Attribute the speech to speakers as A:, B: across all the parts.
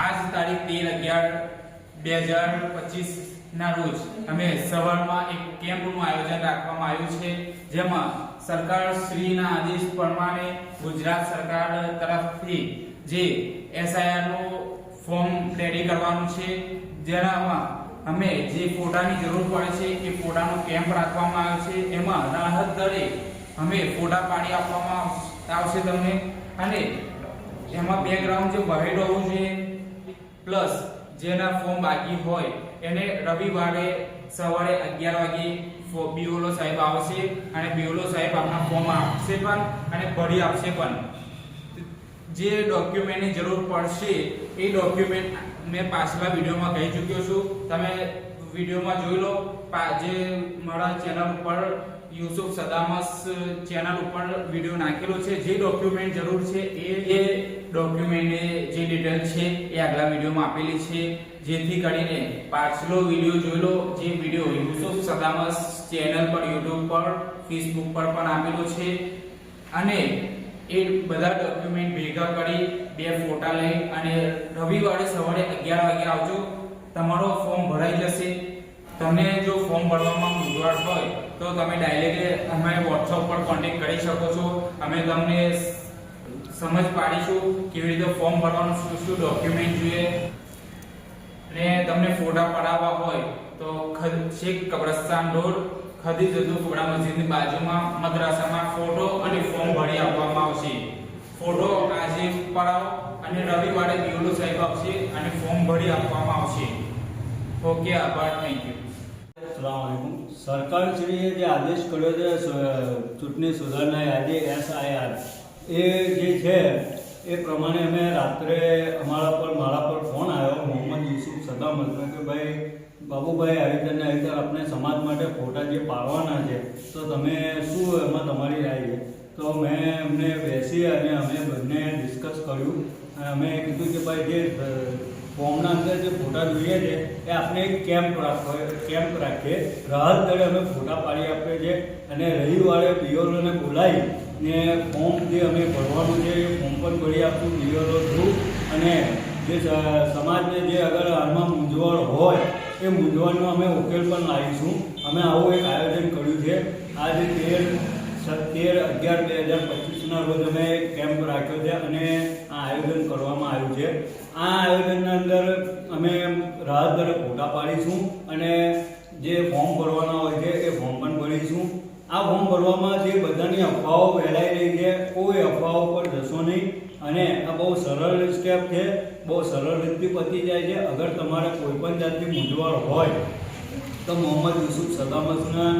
A: આજ તારીખ તેર અગિયાર બે હજાર પચીસ ના રોજ અમે સવારમાં એક કેમ્પનું આયોજન રાખવામાં આવ્યું છે, જેમાં સરકાર શ્રીના આદેશ પ્રમાણે ગુજરાત સરકાર તરફથી જે એસઆઈઆરનું ફોર્મ રેડી કરવાનું છે, જેનામાં અમે જે ફોટાની જરૂર પડે છે એ ફોટાનો કેમ્પ રાખવામાં આવ્યો છે, એમાં રાહત દરે અમે ફોટા પાડી આપવામાં આવશે તમને, અને એમાં બેકગ્રાઉન્ડ જે વ્હાઈટ હોવું જોઈએ પ્લસ જેના ફોર્મ બાકી હોય, એને રવિવારે સવારે અગિયાર વાગે બીઓલો સાહેબ આવશે અને બીઓલો સાહેબ આપણા ફોર્મ આપશે પણ અને ભરી આપશે પણ. જે ડોક્યુમેન્ટની જરૂર પડશે, એ ડોક્યુમેન્ટ મેં પાછલા વિડીયોમાં કહી ચૂક્યો છું. તમે વિડીયોમાં જોઈ લો જે મારા ચેનલ ઉપર યુસુફ સદામસ ચેનલ ઉપર વીડિયો નાખેલો છે. જે ડોક્યુમેન્ટ જરૂર છે એ એ ડોક્યુમેન્ટની જે ડિટેલ છે એ આગલા વિડીયોમાં આપેલી છે. જેથી કરીને પાછલો વીડિયો જોઈ લો જે વીડિયો યુસુફ સદામસ ચેનલ પર, યુટ્યુબ પર, ફેસબુક પર પણ આપેલો છે. અને એ બધા ડોક્યુમેન્ટ ભેગા કરી બે ફોટા લઈ અને રવિવારે સવારે અગિયાર વાગે આવજો. તમારો ફોર્મ ભરાઈ જશે. તમને જો ફોર્મ ભરવામાં મૂંઝવણ હોય, તો તમે ડાયરેક્ટ અમે વોટ્સઅપ પર કોન્ટેક્ટ કરી શકો છો. અમે તમને સમજ પાડીશું કેવી રીતે ફોર્મ ભરવાનું, શું શું ડોક્યુમેન્ટ જોઈએ. અને તમને ફોટા પડાવવા હોય, તો શેખ કબ્રસ્તાન રોડ ખદીજ ફોડા મસ્જિદની બાજુમાં મદ્રાસામાં ફોટો અને ફોર્મ ભરી આપવામાં આવશે. ફોટો આજે પડાવો અને રવિવારે બીઓલો સાહેબ આવશે અને ફોર્મ ભરી આપવામાં આવશે. ઓકે આભાર. થેન્ક યુ
B: અસલામવાલેકુમ સરકારશ્રીએ જે આદેશ કર્યો છે ચૂંટણી સુધારણા યાદી એસઆઈઆર, એ જે છે, એ પ્રમાણે અમે રાત્રે અમારા પર, મારા પર ફોન આવ્યો. મોહમ્મદ યુસુફ સદામતનો કે ભાઈ, બાબુભાઈ, આવી રીતે આવી રીતે આપણે સમાજ માટે ફોટા જે પાડવાના છે, તો તમે શું એમાં તમારી રાય છે? તો મેં એમને બેસી અને અમે બંને ડિસ્કસ કર્યું. અને અમે કીધું કે ભાઈ જે ફોર્મના અંદર જે ફોટા જોઈએ છે, એ આપણે એક કેમ્પ રાખવો કેમ્પ રાખીએ. રાહત દળે અમે ફોટા પાડી આપીએ છીએ અને રવિવારે બીઓલોને બોલાવી ને ફોર્મ જે અમે ભરવાનું છે, એ ફોર્મ પણ ભરી આપશું બીઓલો થ્રુ અને જે સમાજને જે અગર હાલમાં મૂંઝવણ હોય, એ મૂંઝવણનો અમે ઉકેલ પણ લાવીશું. અમે આવું એક આયોજન કર્યું છે. આજે તેર સત્તેર, અગિયાર, બે હજાર પચીસના રોજ અમે કેમ્પ રાખ્યો છે અને આ આયોજન કરવામાં આવ્યું છે. આ આયોજનના અંદર અમે રાહત દરે ફોટા પાડીશું અને જે ફોર્મ ભરવાના હોય છે એ ફોર્મ પણ ભરીશું. આ ફોર્મ ભરવામાં જે બધાની અફવાઓ ફેલાઈ રહી છે, કોઈ અફવાઓ પર જશો નહીં. અને આ બહુ સરળ સ્ટેપ છે, બહુ સરળ રીતથી પતી જાય છે. અગર તમારે કોઈ પણ જાતની મૂંઝવણ હોય, તો મોહમ્મદ યુસુફ સદામતના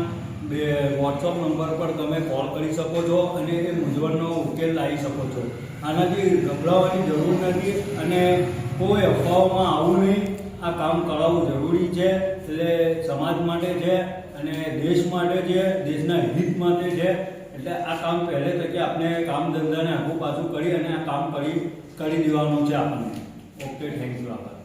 B: બે વોટ્સઅપ નંબર પર તમે કોલ કરી શકો છો અને એ મૂંઝવણનો ઉકેલ લાવી શકો છો. આનાથી ગભરાવાની જરૂર નથી અને કોઈ અફવાઓમાં આવવું નહીં. આ કામ કરાવવું જરૂરી છે. એટલે સમાજ માટે છે અને દેશ માટે છે, દેશના હિત માટે છે. એટલે આ કામ પહેલે તકે આપણે કામ ધંધાને આગું પાછું કરી અને આ કામ કરી કરી દેવાનું છે આપણને. ઓકે થેન્ક યુ આભાર.